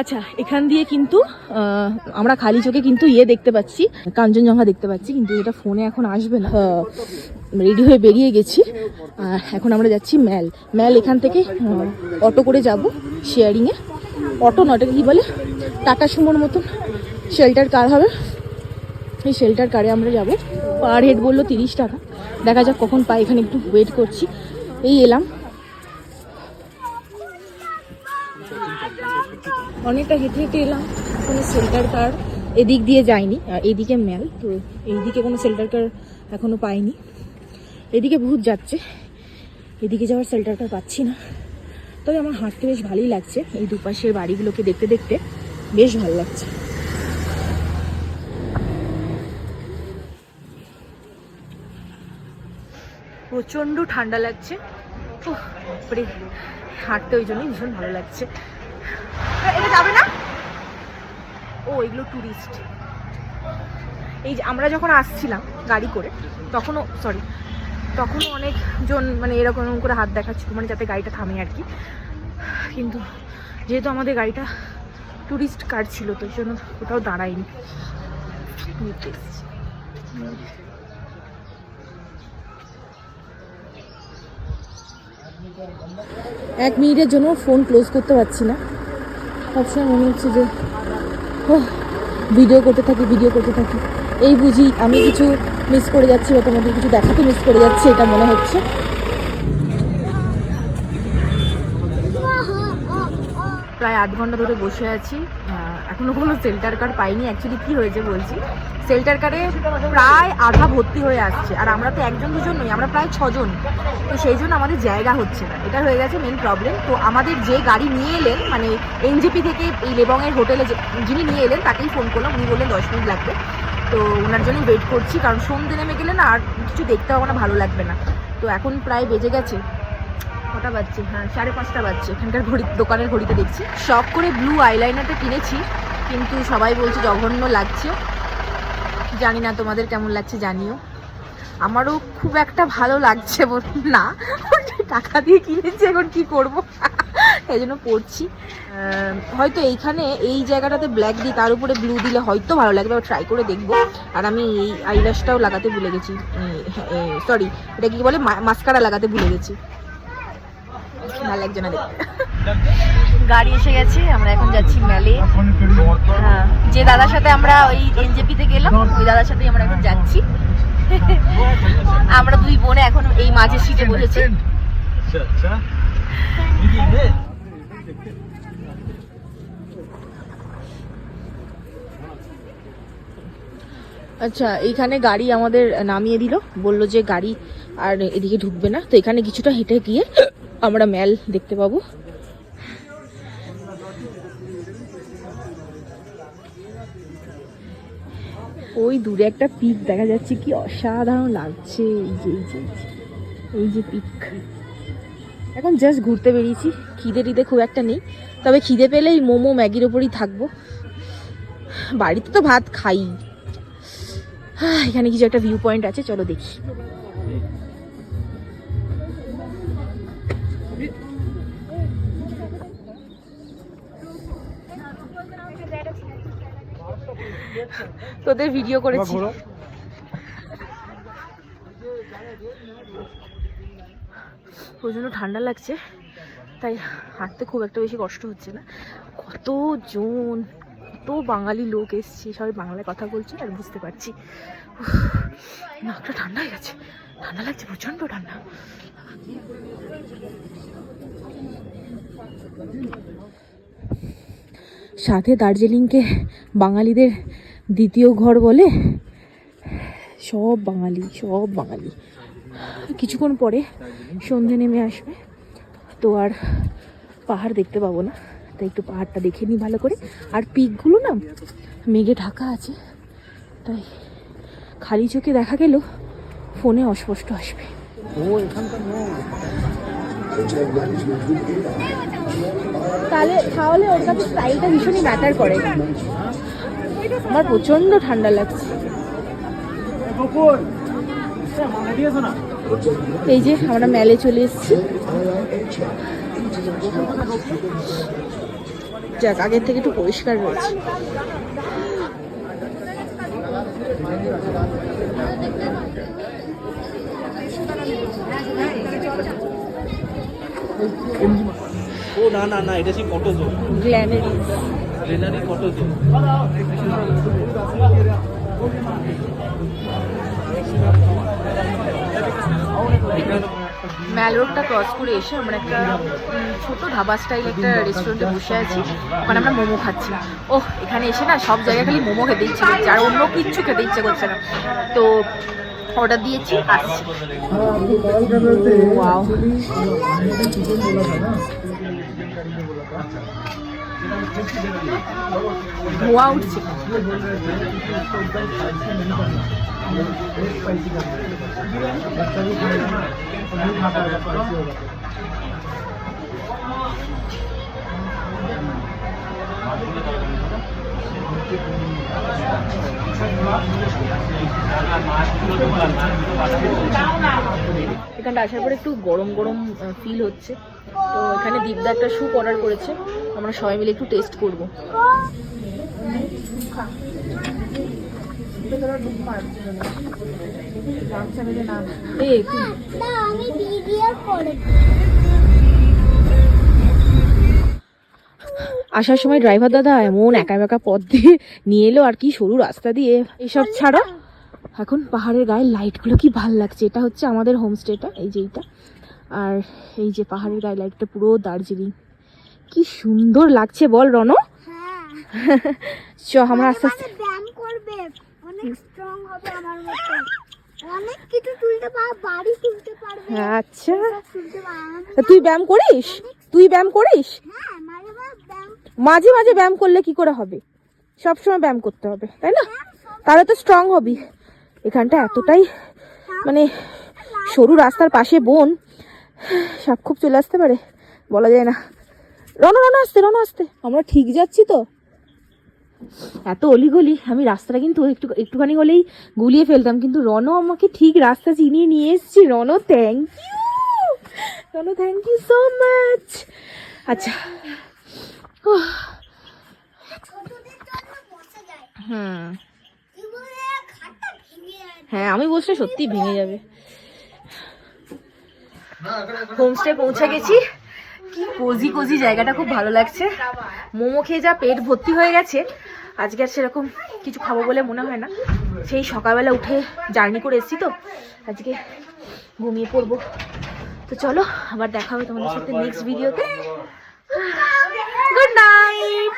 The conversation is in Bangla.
আচ্ছা এখান দিয়ে কিন্তু আমরা খালি চোখে কিন্তু ইয়ে দেখতে পাচ্ছি, কাঞ্চনজঙ্ঘা দেখতে পাচ্ছি, কিন্তু এটা ফোনে এখন আসবে না। রেডি হয়ে বেরিয়ে গেছি। আর এখন আমরা যাচ্ছি ম্যাল। ম্যাল এখান থেকে অটো করে যাব শেয়ারিংয়ে অটো নটাকে কী বলে? টাটা সুমোর মতন। শেল্টার কার হবে। এই শেল্টার কারে আমরা যাব। পার হেড বলল তিরিশ টাকা। দেখা যাক কখন পাই, এখানে একটু ওয়েট করছি। এই এলাম। অনেকটা হেঁটে হেঁটে এলাম, কোনো শেল্টার কার এদিক দিয়ে যায়নি, আর এদিকে ম্যাল তো এইদিকে কোনো শেল্টার কার এখনও পাইনি। এদিকে ভূত যাচ্ছে, এদিকে যাওয়ার শেল্টার কার পাচ্ছি না। তবে আমার হাঁটতে বেশ ভালোই লাগছে, এই দুপাশের বাড়িগুলোকে দেখতে দেখতে বেশ ভালো লাগছে। প্রচণ্ড ঠান্ডা লাগছে। হাঁটতে ওই জন্যই ভীষণ ভালো লাগছে। এগুলো ট্যুরিস্ট এই যে আমরা যখন আসছিলাম গাড়ি করে, তখনও সরি তখনও অনেকজন মানে এরকম করে হাত দেখাচ্ছিল মানে যাতে গাড়িটা থামে আর কি। কিন্তু যেহেতু আমাদের গাড়িটা ট্যুরিস্ট কার ছিল, তো জন্য কোথাও দাঁড়ায়নি। এক মিনিটের জন্য ফোন ক্লোজ করতে পারছি না। সবসময় মনে হচ্ছে যে ভিডিও করতে থাকি ভিডিও করতে থাকি। এই বুঝি আমি কিছু মিস করে যাচ্ছি বা তোমাদের কিছু দেখাতে মিস করে যাচ্ছি, এটা মনে হচ্ছে। প্রায় আধ ঘণ্টা ধরে বসে আছি। আহ, এখনও কোনো সেল্টার কার্ড পাইনি। অ্যাকচুয়ালি কি হয়েছে বলছি? সেল্টার কার্ডে প্রায় আধা ভর্তি হয়ে আসছে। আর আমরা তো একজন দুজন নই আমরা প্রায় ছজন। তো সেই জন্য আমাদের জায়গা হচ্ছে না। এটা হয়ে গেছে মেন প্রবলেম তো আমাদের যে গাড়ি নিয়ে এলেন মানে এনজেপি থেকে এই লেবংয়ের হোটেলে যিনি নিয়ে এলেন তাকেই ফোন করলাম। উনি বললেন দশ মিনিট লাগবে। তো ওনার জন্যই ওয়েট করছি। কারণ সন্ধ্যে নেমে গেলে না আর কিছু দেখতে পাবো না ভালো লাগবে না। তো এখন প্রায় বেজে গেছে। কটা বাজছে হ্যাঁ সাড়ে পাঁচটা বাজছে। এখানকার ঘড়ি, দোকানের ঘড়িতে দেখছি। শখ করে ব্লু আইলাইনারটা কিনেছি, কিন্তু সবাই বলছে জঘন্য লাগছে। জানি না তোমাদের কেমন লাগছে, জানিও। আমারও খুব একটা ভালো লাগছে না, টাকা দিয়ে কিনেছি, এখন কি করব? এই জন্য পড়ছি। হয়তো এইখানে এই জায়গাটাতে ব্ল্যাক দিই তার উপরে ব্লু দিলে হয়তো ভালো লাগবে ট্রাই করে দেখব। আর আমি এই আইল্যাশটাও লাগাতে ভুলে গেছি। সরি এটা কি বলে? মাস্কারা লাগাতে ভুলে গেছি। ভালো লাগছে না দেখতে। গাড়ি এসে গেছে আমরা এখন যাচ্ছি মেলে। হ্যাঁ, যে দাদার সাথে আমরা ওই এনজেপিতে গেলাম ওই দাদার সাথে আমরা এখন যাচ্ছি। আমরা দুই বোনে এখন এই মাঝের সিটে বসেছি। আচ্ছা এইখানে গাড়ি আমাদের নামিয়ে দিল বলল যে গাড়ি আর এদিকে ঢুকবে না। তো এখানে কিছুটা হেঁটে গিয়ে আমরা ম্যাল দেখতে পাবো। ওই দূরে একটা পিক দেখা যাচ্ছে কি অসাধারণ লাগছে। এই যে এই যে এই যে, এই পিক। এখন জাস্ট ঘুরতে বেরিয়েছি। খিদে টিদে খুব একটা নেই। তবে খিদে পেলেই মোমো ম্যাগির ওপরই থাকব। বাড়িতে তো ভাত খাই। এখানে কিছু একটা ভিউ পয়েন্ট আছে চলো দেখি। তোদের ভিডিও করেছি। প্রচণ্ড ঠান্ডা লাগছে তাই হাঁটতে খুব একটা বেশি কষ্ট হচ্ছে না। কত জন কত বাঙালি লোক এসছে সবাই বাংলায় কথা বলছে আর বুঝতে পারছি। নাকটা ঠান্ডা হয়ে গেছে ঠান্ডা লাগছে প্রচণ্ড ঠান্ডা। সাথে দার্জিলিংকে বাঙালিদের দ্বিতীয় ঘর বলে? সব বাঙালি সব বাঙালি। কিছুক্ষণ পরে সন্ধে নেমে আসবে। তো আর পাহাড় দেখতে পাবো না। তাই একটু পাহাড়টা দেখে নিই ভালো করে। আর পিকগুলো না মেঘে ঢাকা আছে। তাই খালি চোখে দেখা গেল ফোনে অস্পষ্ট আসবে। তাহলে তাহলে ওর কাছে স্টাইলটা ভীষণই ম্যাটার করে। আমার প্রচণ্ড ঠান্ডা লাগছে। এই যে, আমরা মেলে চলে এসেছি। যাক, আগের থেকে একটু পরিষ্কার রয়েছে। ও না না না এটা সেই ফটো জোন গ্ল্যানারিজ গ্রিনারি ফটো জোন ম্যাল রোডটা ক্রস করে এসে আমরা একটা ছোট ধাবা স্টাইল একটা রেস্টুরেন্টে বসে আছি। ওখানে আমরা মোমো খাচ্ছি। ওহ এখানে এসে না সব জায়গায় খালি মোমো খেতে ইচ্ছে করছে আর অন্য কিচ্ছু খেতে ইচ্ছে করছে না। তো অর্ডার দিয়েছি আসছি. ধোয়া উঠছে এখানটা আসার পরে একটু গরম গরম ফিল হচ্ছে। তো এখানে দীপদা একটা স্যুপ অর্ডার করেছে। আমরা সবাই মিলে একটু টেস্ট করব। এই আসার সময় ড্রাইভার দাদা এমন একা একা পথ দিয়ে নিয়ে এলো আর কি সরু রাস্তা দিয়ে। এইসব ছাড়া এখন পাহাড়ের গায়ে লাইটগুলো কি ভালো লাগছে? এটা হচ্ছে আমাদের হোমস্টেটা এই যে এইটা। আর এই যে পাহাড়ের গায়ে লাইটটা পুরো দার্জিলিং। কি সুন্দর লাগছে বল রণ হ্যাঁ। চ আমরা আস্তে আস্তে আচ্ছা। তুই ব্যায়াম করিস? তুই ব্যায়াম করিস? হ্যাঁ মাঝে মাঝে ব্যায়াম করলে কি করে হবে? সব সময় ব্যায়াম করতে হবে, তাই না? তাহলে তো স্ট্রং হবি। এখানটা এতটাই মানে সরু রাস্তার পাশে বন, সাপ খুব চলে আসতে পারে, বলা যায় না। রন রন আসতে রন আসতে। আমরা ঠিক যাচ্ছি তো। এত অলিগলি, আমি রাস্তাটা কিন্তু একটু, একটুখানি হলেই গুলিয়ে ফেলতাম, কিন্তু রনও আমাকে ঠিক রাস্তা চিনিয়ে নিয়ে এসেছি। রনও থ্যাংক ইউ রনও থ্যাংক ইউ সো মাচ আচ্ছা হ্যাঁ আমি বসলে সত্যি ভেঙে যাবে। হোমস্টে পৌঁছে গেছি। কি কোজি কোজি জায়গাটা খুব ভালো লাগছে। মোমো খেয়ে যা পেট ভর্তি হয়ে গেছে। আজকে আর সেরকম কিছু খাব বলে মনে হয় না। সেই সকালবেলা উঠে জার্নি করে এসেছি তো। আজকে ঘুমিয়ে পড়ব। তো চলো, আবার দেখা হবে তোমাদের সাথে নেক্সট ভিডিওতে গুড নাইট